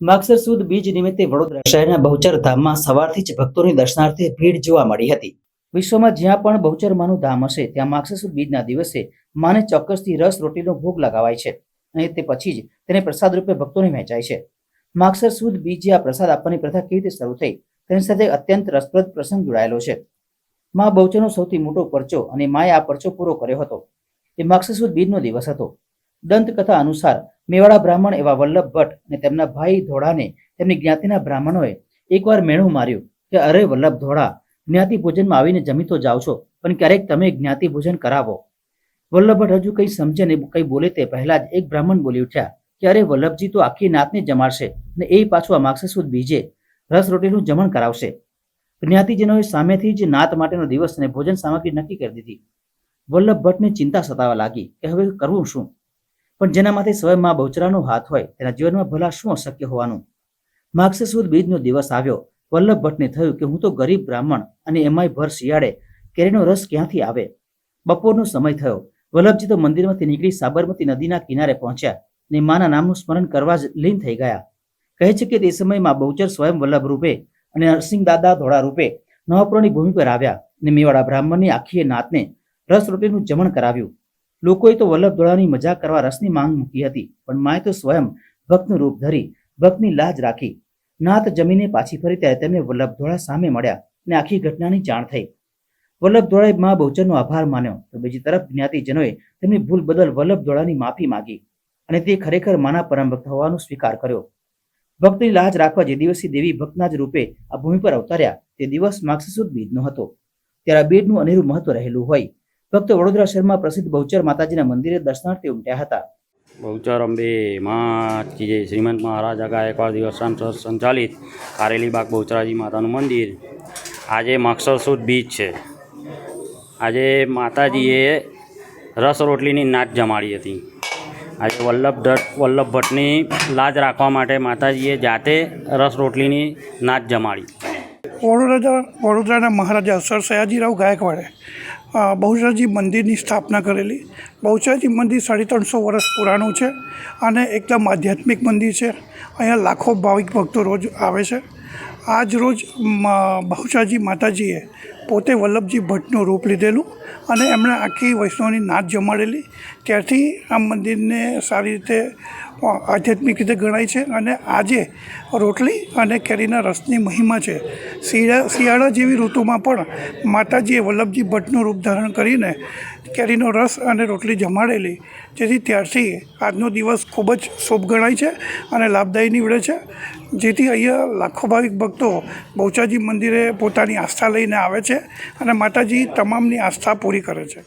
માગસર સુદ બીજ નિમિત્તે વડોદરા શહેરના બહુચર ધામમાં સવારથી જ ભક્તોની દર્શનાર્થે ભીડ જોવા મળી હતી. વિશ્વમાં જ્યાં પણ બહુચર માનું ધામ હશે, ત્યાં માગસર સુદ બીજના દિવસે માને ચોક્કસથી રસ રોટીનો ભોગ લગાવાય છે અને તે પછી જ તેને પ્રસાદ રૂપે ભક્તોને વહેંચાય છે. માગસર સુદ બીજે આ પ્રસાદ આપવાની પ્રથા કેવી રીતે શરૂ થઈ? તેની સાથે અત્યંત રસપ્રદ પ્રસંગ જોડાયેલો છે. મા બહુચરનો સૌથી મોટો પરચો અને માએ આ પરચો પૂરો કર્યો હતો. એ માગસર સુદ બીજનો દિવસ હતો. દંતકથા અનુસાર મેવાડા બ્રાહ્મણ એવા વલ્લભ ભટ્ટ અને તેમના ભાઈ ધોળાને તેમની જ્ઞાતિના બ્રાહ્મણોએ એકવાર મેણું માર્યું કે, અરે વલ્લભ ધોળા, જ્ઞાતિ ભોજનમાં આવીને જમી તો જાઓ છો, પણ ક્યારેક તમે જ્ઞાતિ ભોજન કરાવો. વલ્લભ હજુ કંઈ સમજે ને કંઈ બોલે તે પહેલા જ એક બ્રાહ્મણ બોલી ઉઠ્યા કે, અરે વલ્લભજી, તો આખી નાતને જમાડશે અને એ પાછું આ માગશે સુદ બીજે? રસ રોટીનું જમણ કરાવશે. જ્ઞાતિજનોએ સામેથી જ નાત માટેનો દિવસ અને ભોજન સામગ્રી નક્કી કરી દીધી. વલ્લભ ભટ્ટને ચિંતા સતાવા લાગી કે, હવે કરવું શું? પણ જેનામાંથી સ્વયં માં બહુચરાનો હાથ હોય તેના જીવનમાં ભલા શું અશક્ય હોવાનું? માગસર સુદ બીજનો દિવસ આવ્યો. વલ્લભ ભટ્ટને થયું કે હું તો ગરીબ બ્રાહ્મણ અને એમાંય ભર શિયાળે કેરીનો રસ ક્યાંથી આવે? બપોરનો સમય થયો. વલ્લભજી તો મંદિરમાંથી નીકળી સાબરમતી નદીના કિનારે પહોંચ્યા ને માના નામનું સ્મરણ કરવા જ લીન થઈ ગયા. કહે છે કે તે સમયમાં બહુચર સ્વયં વલ્લભ રૂપે અને નરસિંહ દાદા ધોળા રૂપે નવાપુરાની ભૂમિ પર આવ્યા ને મેવાડા બ્રાહ્મણની આખી નાતને રસ રોટીનું જમણ કરાવ્યું. લોકોએ તો વલ્લભ ધોળાની મજાક કરવા રસની માંગ મૂકી હતી, પણ માએ તો સ્વયં ભક્તનું રૂપ ધરી, ભક્તની લાજ રાખી. નાત જમીને પાછી ફરી ત્યારે તેમને વલ્લભ ધોળા સામે મળ્યા અને આખી ઘટનાની જાણ થઈ. વલ્લભ ધોળાએ મા બહુચરનો આભાર માન્યો. તો બીજી તરફ જ્ઞાતિજનોએ તેમની ભૂલ બદલ વલ્લભ ધોળાની માફી માંગી અને તે ખરેખર માના પરમ ભક્ત હોવાનો સ્વીકાર કર્યો. ભક્તની લાજ રાખવા જે દિવસથી દેવી ભક્તના જ રૂપે આ ભૂમિ પર અવતર્યા, તે દિવસ માક્ષસુદ સુદ બીજનો હતો. ત્યારે આ બીજનું અનેરું મહત્વ રહેલું હોય. ભક્તો વડોદરા શહેરમાં પ્રસિદ્ધ બહુચર માતાજીના મંદિરે દર્શનાર્થે ઉમટ્યા હતા. બહુચર અંબે માં કી જય શ્રીમંત મહારાજા એકવાર દિવસાન સંચાલિત કારેલી બાગ બહુચરાજી માતાનું મંદિર. આજે મક્ષર સુદ બીચ છે. આજે માતાજીએ રસ રોટલીની નાચ જમાડી હતી. આજે વલ્લભ ભટ્ટ વલ્લભ ભટ્ટની લાજ રાખવા માટે માતાજીએ જાતે રસ રોટલીની નાચ જમાડી. વડોદરા, વડોદરાના મહારાજા સર સયાજીરાવ ગાયકવાડે બહુચરાજી મંદિરની સ્થાપના કરેલી. બહુચરાજી મંદિર સાડી ત્રણસો વર્ષ પુરાણું છે અને એકદમ આધ્યાત્મિક મંદિર છે. અહીંયા લાખો ભાવિક ભક્તો રોજ આવે છે. આજ રોજ બહુશાજી માતાજીએ પોતે વલ્લભજી ભટ્ટનું રૂપ લીધેલું અને એમણે આખી વૈષ્ણવની નાચ જમાડેલી. ત્યારથી આ મંદિરને સારી રીતે આધ્યાત્મિક રીતે ગણાય છે અને આજે રોટલી અને કેરીના રસની મહિમા છે. શિયાળા શિયાળા જેવી ઋતુમાં પણ માતાજીએ વલ્લભજી ભટ્ટનું રૂપ ધારણ કરીને કેરીનો રસ અને રોટલી જમાડેલી. જેથી ત્યારથી આજનો દિવસ ખૂબ જ શુભ ગણાય છે અને લાભદાયી નીવડે છે. જેથી અહીંયા લાખો ભાવિક ભક્તો બહુચાજી મંદિરે પોતાની આસ્થા લઈને આવે છે અને માતાજી તમામની આસ્થા પૂરી કરે છે.